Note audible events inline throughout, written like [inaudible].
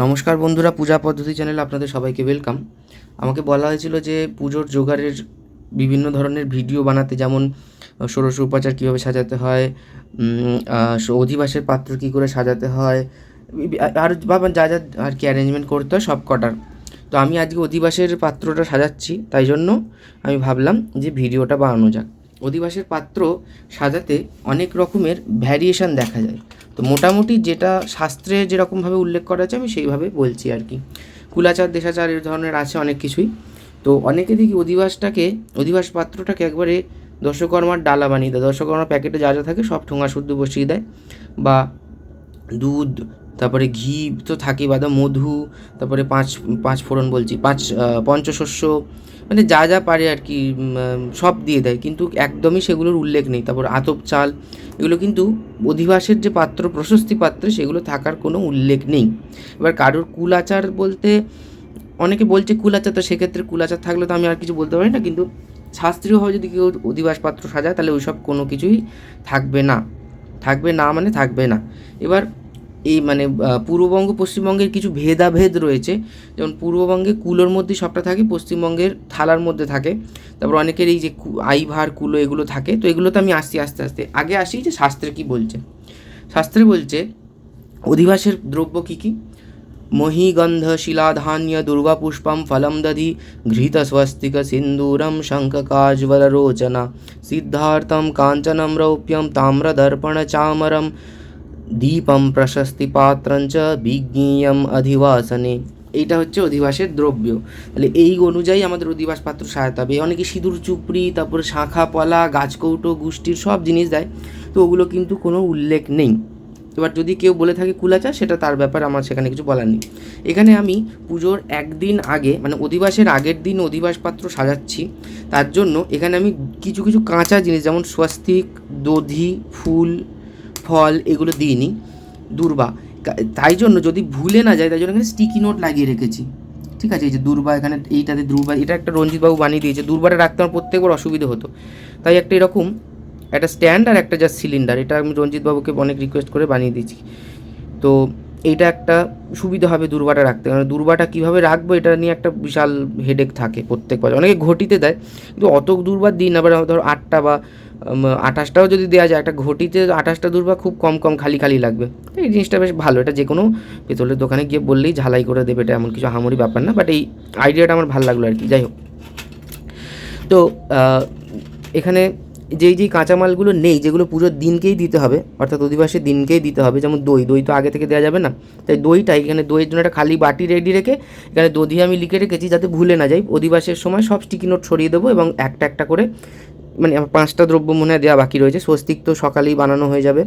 নমস্কার বন্ধুরা, পূজা পদ্ধতি চ্যানেলে আপনাদের সবাইকে ওয়েলকাম আমাকে বলা হয়েছিল যে পুজোর জোগাড়ের বিভিন্ন ধরনের ভিডিও বানাতে, যেমন ষোড়শ উপাচার কীভাবে সাজাতে হয় অধিবাসের পাত্র কী করে সাজাতে হয় আর বাবা যা যা আর কি অ্যারেঞ্জমেন্ট করতে হয়, সব কটার। তো আমি আজকে অধিবাসের পাত্রটা সাজাচ্ছি, তাই জন্য আমি ভাবলাম যে ভিডিওটা বানানো যাক। অধিবাসের পাত্র সাজাতে অনেক রকমের ভ্যারিয়েশন দেখা যায়। তো মোটামুটি যেটা শাস্ত্রে যেরকমভাবে উল্লেখ করা আছে, আমি সেইভাবে বলছি আর কি। কুলাচার, দেশাচার এই ধরনের আছে অনেক কিছুই। তো অনেকে দেখি অধিবাসটাকে, অধিবাস পাত্রটাকে একবারে দশকর্মার ডালা বানিয়ে দেয়। দশকর্মার প্যাকেটে যা যা থাকে সব ঠোঙা শুদ্ধ বসিয়ে দেয় বা দুধ তারপরে ঘি তো থাকে বাদা মধু, তারপরে পাঁচ পাঁচ ফোড়ন বলছি, পাঁচ পঞ্চশস্য মানে যা যা পারে আর কি সব দিয়ে দেয়, কিন্তু একদমই সেগুলোর উল্লেখ নেই। তারপর আতপ চাল, এগুলো কিন্তু অধিবাসের যে পাত্র, প্রশস্তি পাত্রে, সেগুলো থাকার কোনো উল্লেখ নেই। এবার কারোর কুলাচার বলতে, অনেকে বলছে কুলাচার, তো সেক্ষেত্রে কুলাচার থাকলে তো আমি আর কিছু বলতে পারি না, কিন্তু শাস্ত্রীয়ভাবে যদি কেউ অধিবাস পাত্র সাজায়, তাহলে ওইসব কোনো কিছুই থাকবে না। থাকবে না মানে থাকবে না। এবার এই মানে পূর্ববঙ্গ, পশ্চিমবঙ্গের কিছু ভেদাভেদ রয়েছে। যেমন পূর্ববঙ্গে কুলোর মধ্যে সবটা থাকে, পশ্চিমবঙ্গের থালার মধ্যে থাকে। তারপর অনেকের এই যে আইভার, কুলো এগুলো থাকে। তো এগুলো তো আমি আসছি আস্তে আস্তে। আগে আসি যে শাস্ত্রে কি বলছে। শাস্ত্রে বলছে, অধিবাসের দ্রব্য কী কী? মহীগন্ধ, শিলাধান্য, দুর্গাপুষ্পম, ফলম দধি ঘৃতস্বস্তিক সিন্দূরম শঙ্খকাজ্বলরোচনা সিদ্ধার্থম, কাঞ্চনম, রৌপ্যম, তাম্রদর্পণ, চামরম দীপম প্রশস্তি পাত্রঞ্চ বিজ্ঞেয়ম অধিবাসনে। এইটা হচ্ছে অধিবাসের দ্রব্য। তাহলে এই অনুযায়ী আমাদের অধিবাস পাত্র সাজাতে হবে। অনেকে সিঁদুর, চুপড়ি, তারপরে শাঁখা, পলা, গাছকৌটো, গোষ্ঠীর সব জিনিস দেয়। তো ওগুলো কিন্তু কোনো উল্লেখ নেই। এবার যদি কেউ বলে থাকে কুলাচা, সেটা তার ব্যাপারে, আমার সেখানে কিছু বলার নেই। এখানে আমি পুজোর একদিন আগে মানে অধিবাসের আগের দিন অধিবাস পাত্র সাজাচ্ছি। তার জন্য এখানে আমি কিছু কিছু কাঁচা জিনিস, যেমন স্বস্তিক, দধি, ফুল ফল এগুলো দিইনি, দুর্বা। তাই জন্য যদি ভুলে না যায় তাই জন্য এখানে স্টিকি নোট লাগিয়ে রেখেছি। ঠিক আছে, এই যে দুর্বা এখানে, এইটাতে দুর্বা, এটা একটা রঞ্জিতবাবু বানিয়ে দিয়েছে। দুর্বাটা রাখতে আমার প্রত্যেকবার অসুবিধা হতো। তাই একটা এরকম, একটা স্ট্যান্ড আর একটা জাস্ট সিলিন্ডার এটা আমি রঞ্জিতবাবুকে অনেক রিকোয়েস্ট করে বানিয়ে দিয়েছি। তো এইটা একটা সুবিধা হবে দুর্বাটা রাখতে। কারণ দুর্বাটা কীভাবে রাখব, এটা নিয়ে একটা বিশাল হেডেক থাকে প্রত্যেকবার। অনেকে ঘটিতে দেয়, কিন্তু অত দুর্বার দিন আবার ধরো আটটা বা উম, আঠাশটাও যদি দেওয়া যায় একটা ঘটিতে আঠাশটা দুর্বা খুব কম কম খালি খালি লাগবে। এই জিনিসটা বেশ ভালো এটা যে কোনো পেতলের দোকানে গিয়ে বললেই ঝালাই করে দেবে এটা এমন কিছু হামরি ব্যাপার না বাট এই আইডিয়াটা আমার ভালো লাগল আর কি যাই হোক। তো এখানে যেই যেই কাঁচামালগুলো নেই যেগুলো পুজোর দিনকেই দিতে হবে অর্থাৎ অধিবাসের দিনকেই দিতে হবে যেমন দই দই তো আগে থেকে দেওয়া যাবে না তাই দইটাই এখানে দইয়ের জন্য একটা খালি বাটি রেডি রেখে এখানে দধি আমি লিখে রেখেছি যাতে ভুলে না যাই অধিবাসের সময় সব স্টিকি নোট ছড়িয়ে দেবো এবং একটা একটা করে মানে পাঁচটা দ্রব্য মনে হয় দেওয়া বাকি রয়েছে। স্বস্তিক তো সকালেই বানানো হয়ে যাবে।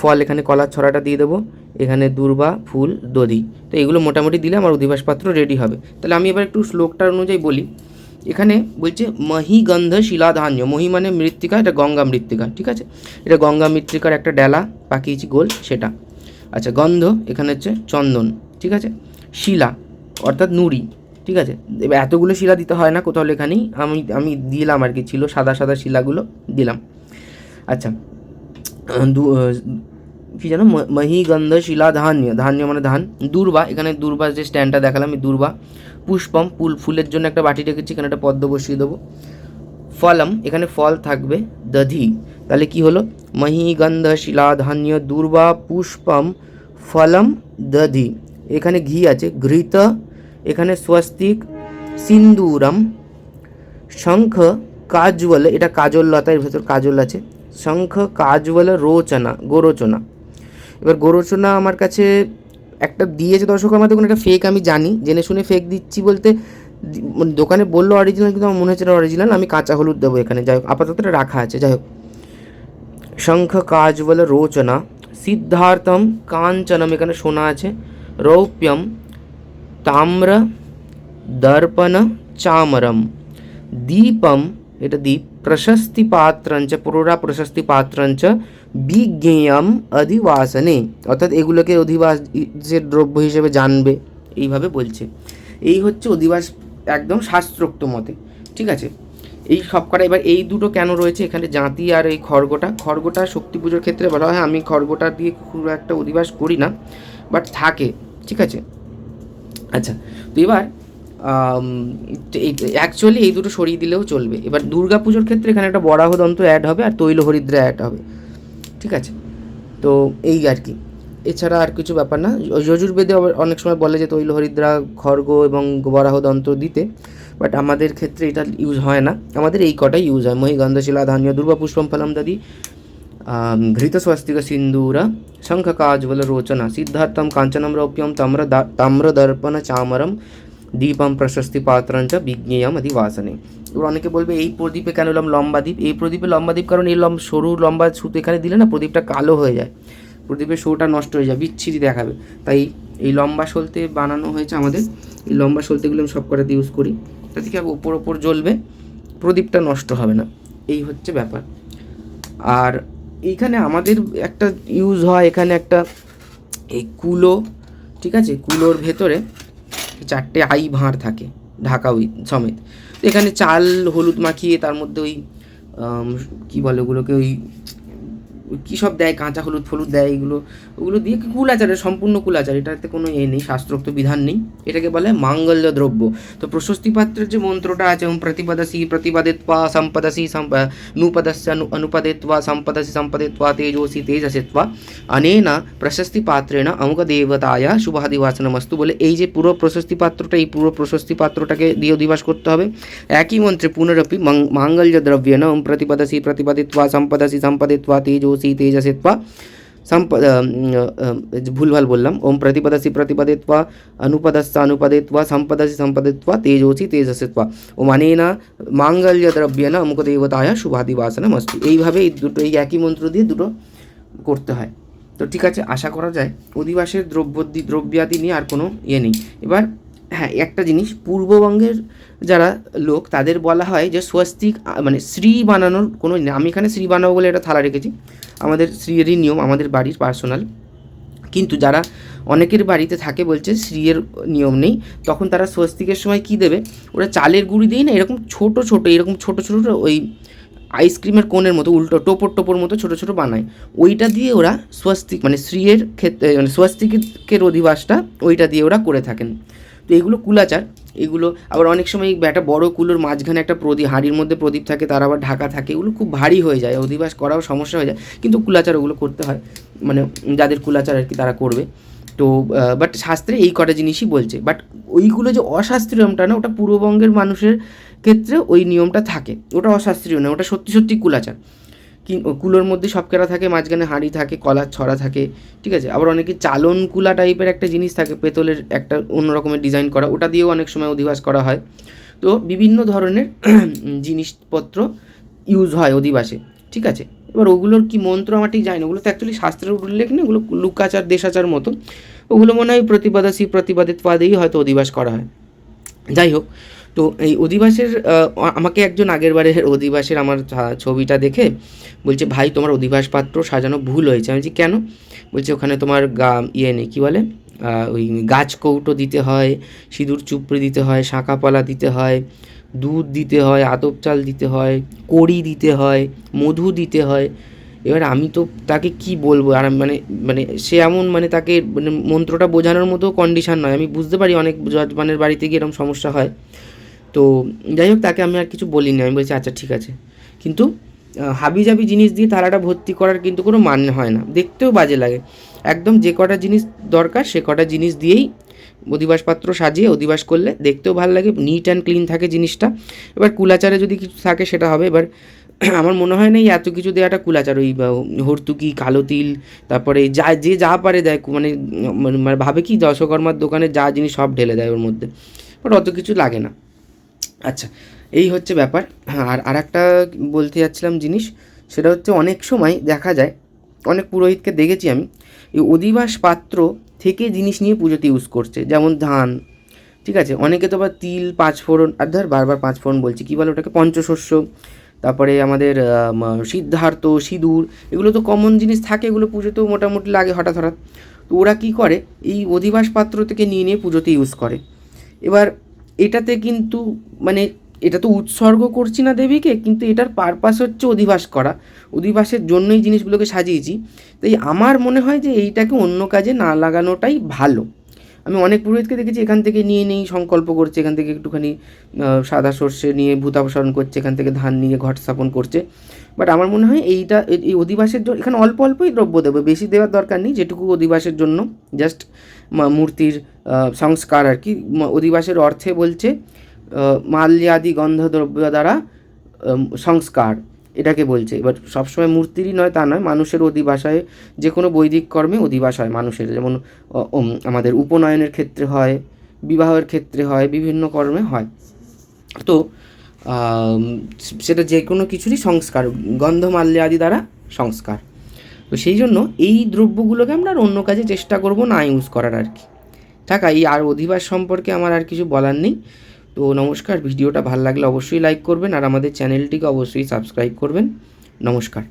ফল এখানে কলার ছড়াটা দিয়ে দেবো। এখানে দূর্বা, ফুল, দধি। তো এগুলো মোটামুটি দিলে আমার অধিবাস পাত্র রেডি হবে। তাহলে আমি এবার একটু শ্লোকটার অনুযায়ী বলি। এখানে বলছে মহিগন্ধ শিলাধান্য মহি মানে মৃত্তিকা, এটা গঙ্গা মৃত্তিকা, ঠিক আছে? এটা গঙ্গা মৃত্তিকার একটা ডেলা পাকিয়েছি গোল, সেটা। আচ্ছা গন্ধ এখানে হচ্ছে চন্দন, ঠিক আছে? শিলা, অর্থাৎ নুড়ি। ঠিক আছে? এবার এতগুলো শিলা দিতে হয় না কোথাও লেখা নেই আমি আমি দিলাম আর কি, ছিল সাদা সাদা শিলাগুলো দিলাম। আচ্ছা দু- কি জানো মহিগন্ধ শিলা ধান্য ধান্য মানে ধান। দুর্বা, এখানে দুর্বা যে স্ট্যান্ডটা দেখালাম, এই দুর্বা। পুষ্পম, ফুল, ফুলের জন্য একটা বাটি রেখেছি, এখানে একটা পদ্ম বসিয়ে দেবো। ফলম, এখানে ফল থাকবে, দধি। তাহলে কি হলো? মহিগন্ধ শিলা ধান্য, দুর্বা, পুষ্পম, ফলম, দধি। এখানে ঘি আছে, ঘৃত এখানে স্বস্তিক, সিন্দুরম, শঙ্খ কাজওয়াল এটা কাজল লতার ভেতর কাজল আছে, শঙ্খ কাজওয়াল রোচনা, গোরোচনা। এবার গোরোচনা আমার কাছে একটা দিয়েছে দর্শক আমার দেখুন একটা ফেক আমি জানি, জেনে শুনে ফেক দিচ্ছি বলতে মানে দোকানে বলল অরিজিনাল কিন্তু আমার মনে হচ্ছে অরিজিনাল আমি কাঁচা হলুদ দেবো এখানে, যাই হোক, আপাতত রাখা আছে, যাই হোক। শঙ্খ কাজবল রোচনা, সিদ্ধার্থম, কাঞ্চনম, এখানে সোনা আছে, রৌপ্যম তাম্র দর্পণ চামরম দীপম এটা দীপ প্রশস্তি পাত্রঞ্চ পুরোরা প্রশস্তি পাত্রঞ্চ বিজ্ঞেয়ম অধিবাসনে অর্থাৎ এগুলোকে অধিবাসের দ্রব্য হিসেবে জানবে এইভাবে বলছে। এই হচ্ছে অধিবাস একদম শাস্ত্রোক্ত মতে, ঠিক আছে? এই সব কটা এবার এই দুটো কেন রয়েছে? এখানে জাঁতি আর এই খড়গোটা খড়গোটা শক্তি পুজোর ক্ষেত্রে বলা হয়, আমি খড়গোটা দিয়ে খুব একটা অধিবাস করি না বাট থাকে, ঠিক আছে? আচ্ছা তো এবার অ্যাকচুয়ালি এই দুটো সরিয়ে দিলেও চলবে। এবার দুর্গা পুজোর ক্ষেত্রে এখানে একটা বরাহদন্ত অ্যাড হবে আর তৈল হরিদ্রা অ্যাড হবে। ঠিক আছে? তো এই আর কি। এছাড়া আর কিছু ব্যাপার না। যজুর্বেদে অনেক সময় বলে যে তৈল হরিদ্রা খর্গ এবং বরাহদন্ত দিতে। বাট আমাদের ক্ষেত্রে এটা ইউজ হয় না। আমাদের এই কটাই ইউজ হয়। মহি গন্ধশিলা ধান্য দুর্বা পুষ্পম ফলম দাদি রোচনা, সিদ্ধার্থম কাঞ্চনম রৌপ্যম তাম্র তাম্রদর্পণ চামরম, দীপম প্রশস্তি পাত্রঞ্চ বিজ্ঞেয়ম অধিবাসনে। এবার অনেকে বলবে, এই প্রদীপে কেন এলাম লম্বা দ্বীপ? এই প্রদীপে লম্বা দ্বীপ কারণ এই লম সরু লম্বা সুতো এখানে দিলে না প্রদীপটা কালো হয়ে যায়। প্রদীপের শোটা নষ্ট হয়ে যায়, বিচ্ছিরি দেখাবে। তাই এই লম্বা সলতে বানানো হয়েছে আমাদের। এই লম্বা সলতেগুলো আমি সব কটাতে ইউজ করি। তাতে কি ওপর ওপর জ্বলবে, প্রদীপটা নষ্ট হবে না। এই হচ্ছে ব্যাপার। আর এইখানে আমাদের একটা ইউজ হয়, এখানে একটা এই কুলো, ঠিক আছে? কুলোর ভেতরে চারটে আই ভাঁড় থাকে, ঢাকা উই, সমেত। এখানে চাল হলুদ মাখিয়ে তার মধ্যে ওই কী বলে ওগুলোকে ওই কী সব দেয়? কাঁচা হলুদ ফলুদ দেয় এগুলো। ওগুলো দিয়ে কুলাচার? এটা সম্পূর্ণ কুলাচার। এটাতে কোনো এ নেই, শাস্ত্রোক্ত বিধান নেই। এটাকে বলে মাঙ্গল্য দ্রব্য। তো প্রশস্তি পাত্রের যে মন্ত্রটা আছে ওম প্রতিপদসি, প্রতিপদিত্বা, সম্পদসি, সম্প নূপদস্য অনু অনুপদিত্বা, সম্পদসি, সম্পদিত্বা, তেজোসি, তেজসিত্বা অনেন প্রশস্তি পাত্রেণ অমুক দেবতায়া শুভাদিবাসনমস্তু বলে এই যে পুরো প্রশস্তি পাত্রটা, এই পুরো প্রশস্তি পাত্রটাকে দিয়ে অধিবাস করতে হবে। একই মন্ত্রে পুনরপি মাঙ্গল্য দ্রব্যেন ওম প্রতিপদসি, প্রতিপদিত্বা, সম্পদসি, সম্পদিত্বা, তেজোসি তেজসিত্বা সম্প ভুলভাল বললাম ওম প্রতিপদসি প্রতিপদিত্বা অনুপদস্য অনুপদিত্বা সম্পদসি সম্পদিত্বা তেজোসি তেজসিত্বা ওম অনেন মাঙ্গল্য দ্রব্যেন অমুক দেবতায়া শুভাদিবাসনমস্তু এইভাবে এই দুটো এই একই মন্ত্র দিয়ে দুটো করতে হয়। তো ঠিক আছে, আশা করা যায় অধিবাসের দ্রব্য দ্রব্যাদি নিয়ে আর কোনো ইয়ে নেই। এবার হ্যাঁ একটা জিনিস, পূর্ববঙ্গের যারা লোক, তাদের বলা হয় যে স্বস্তিক মানে শ্রী বানানোর কোনো। আমি এখানে শ্রী বানাবো বলে এটা থালা রেখেছি। আমাদের শ্রীয়েরই নিয়ম, আমাদের বাড়ির পার্সোনাল। কিন্তু যারা অনেকের বাড়িতে থাকে বলছে শ্রীয়ের নিয়ম নেই, তখন তারা স্বস্তিকের সময় কি দেবে? ওরা চালের গুঁড়ি দিয়ে না, এরকম ছোট ছোট, এরকম ছোট ছোট ওই আইসক্রিমের কোণের মতো, উল্টো টোপর টোপর মতো ছোট ছোট বানায়। ওইটা দিয়ে ওরা স্বস্তিক মানে শ্রীয়ের ক্ষেত্রে মানে স্বস্তিকের অধিবাসটা ওইটা দিয়ে ওরা করে থাকেন। তো এগুলো কুলাচার। এগুলো, আবার অনেক সময় একটা বড় কুলোর মাঝখানে একটা প্রদীপ, হাঁড়ির মধ্যে প্রদীপ থাকে, তার আবার ঢাকা থাকে, এগুলো খুব ভারী হয়ে যায়, অধিবাস করাও সমস্যা হয়ে যায়, কিন্তু কুলাচার ওগুলো করতে হয় মানে যাদের কুলাচার আর কি তারা করবে। তো বাট শাস্ত্রে এই কটা জিনিসই বলছে বাট ওইগুলো যে অশাস্ত্রীয় নিয়মটা না, ওটা পূর্ববঙ্গের মানুষের ক্ষেত্রে ওই নিয়মটা থাকে, ওটা অশাস্ত্রীয় না ওটা সত্যি সত্যি কুলাচার। কুলোর মধ্যে সব কেরা থাকে, মাঝখানে হাঁড়ি থাকে, কলার ছড়া থাকে, ঠিক আছে? আবার অনেকে চালন কুলা টাইপের একটা জিনিস থাকে, পেতলের একটা অন্য রকমের ডিজাইন করা, ওটা দিয়েও অনেক সময় অধিবাস করা হয়। তো বিভিন্ন ধরনের [clears throat] জিনিসপত্র ইউজ হয় অধিবাসে, ঠিক আছে? এবার ওগুলোর কি মন্ত্র আমার ঠিক জানি না, ওগুলো তো অ্যাকচুয়ালি শাস্ত্রের উল্লেখ নেই, ওগুলো লুকাচার, দেশাচার মতো ওগুলো মনে হয় প্রতিপাদাসী প্রতিপাদিত পাদেই হয়তো অধিবাস করা হয়। যাই হোক তো এই অধিবাসের আমাকে একজন আগের বারের অধিবাসের আমার ছবিটা দেখে বলছে, ভাই, তোমার অধিবাস পাত্র সাজানো ভুল হয়েছে। আমি বলছি, কেন? বলছে, ওখানে তোমার গা ইয়ে নেই, কী বলে? ওই গাছ কৌটো দিতে হয়, সিঁদুর চুপড়ি দিতে হয় শাঁকাপালা দিতে হয়, দুধ দিতে হয়, আতপ চাল দিতে হয়, কড়ি দিতে হয়, মধু দিতে হয়। এবার আমি তো তাকে কি বলব? আর মানে মানে সে এমন মানে তাকে মানে মন্ত্রটা বোঝানোর মতো কন্ডিশন নয়। আমি বুঝতে পারি অনেক যজমানের বাড়িতে গিয়ে এরকম সমস্যা হয়। তো যাই হোক তাকে আমি আর কিছু বলিনি আমি বলছি আচ্ছা ঠিক আছে। কিন্তু আহ, হাবিজাবি জিনিস দিয়ে থালাটা ভর্তি করার কিন্তু কোনো মানে হয় না। দেখতেও বাজে লাগে। একদম যে কটা জিনিস দরকার সে কটা জিনিস দিয়েই অধিবাসপাত্র সাজিয়ে অধিবাস করলে দেখতেও ভালো লাগে নিট অ্যান্ড ক্লিন থাকে জিনিসটা। এবার কুলাচারে যদি কিছু থাকে সেটা হবে। এবার [clears throat] আমার মনে হয় না এই এত কিছু দেওয়াটা কুলাচার। ওই হর্তুকি কালো তিল তারপরে যা যে যা পারে দেয় মানে মানে- মানে ভাবে কি দশকর্মার দোকানে যা জিনিস সব ঢেলে দেয় ওর মধ্যে। বাট অত কিছু লাগে না। আচ্ছা এই হচ্ছে ব্যাপার। আর আর একটা বলতে যাচ্ছিলাম জিনিস সেটা হচ্ছে অনেক সময় দেখা যায় অনেক পুরোহিতকে দেখেছি আমি এই অধিবাস পাত্র থেকে জিনিস নিয়ে পুজোতে ইউজ করছে যেমন ধান ঠিক আছে? অনেকে তো আবার তিল পাঁচফোড়ন আর ধর বারবার পাঁচফোড়ন বলছি কী বলে ওটাকে? পঞ্চশস্য তারপরে আমাদের আম, সিদ্ধার্থ সিঁদুর এগুলো তো কমন জিনিস থাকে এগুলো পুজোতেও মোটামুটি লাগে হঠাৎ হঠাৎ। তো ওরা কী করে? এই অধিবাস পাত্র থেকে নিয়ে নিয়ে পুজোতে ইউজ করে। এবার এটাতে কিন্তু মানে এটা তো উৎসর্গ করছি না দেবীকে, কিন্তু এটার পারপাস হচ্ছে অধিবাস করা। অধিবাসের জন্যই জিনিসগুলোকে সাজিয়েছি। তাই আমার মনে হয় যে এইটাকে অন্য কাজে না লাগানোটাই ভালো। আমি অনেক পুরোহিতকে দেখেছি, এখান থেকে নিয়ে নিয়েই সংকল্প করছে, এখান থেকে একটুখানি সাদা সর্ষে নিয়ে ভূতাপসরণ করছে, এখান থেকে ধান নিয়ে ঘট স্থাপন করছে। বাট আমার মনে হয় এইটা, এই- এই অধিবাসের জন্য, এখানে অল্প অল্পই দ্রব্য দেবে, বেশি দেওয়ার দরকার নেই, যেটুকু অধিবাসের জন্য জাস্ট মূর্তির সংস্কার আর কি। অধিবাসের অর্থে বলছে মাল্যাদি গন্ধদ্রব্য দ্বারা সংস্কার, এটাকে বলছে। এবার সবসময় মূর্তিরই নয়, তা নয়, মানুষের অধিবাসায় যে কোনো বৈদিক কর্মে অধিবাস হয় মানুষের। যেমন আমাদের উপনয়নের ক্ষেত্রে হয়, বিবাহের ক্ষেত্রে হয়, বিভিন্ন কর্মে হয়। তো সেটা যে কোনো কিছুরই সংস্কার গন্ধমাল্য আদি দ্বারা সংস্কার। তো সেই জন্য এই দ্রব্যগুলোকে আমরা আর অন্য কাজে চেষ্টা করব না ইউজ করার আর কি। টাকা এই আর অধিবাস সম্পর্কে আমার আর কিছু বলার নেই। তো নমস্কার, ভিডিওটা ভালো লাগলে অবশ্যই লাইক করবেন আর আমাদের চ্যানেলটিকে অবশ্যই সাবস্ক্রাইব করবেন। নমস্কার।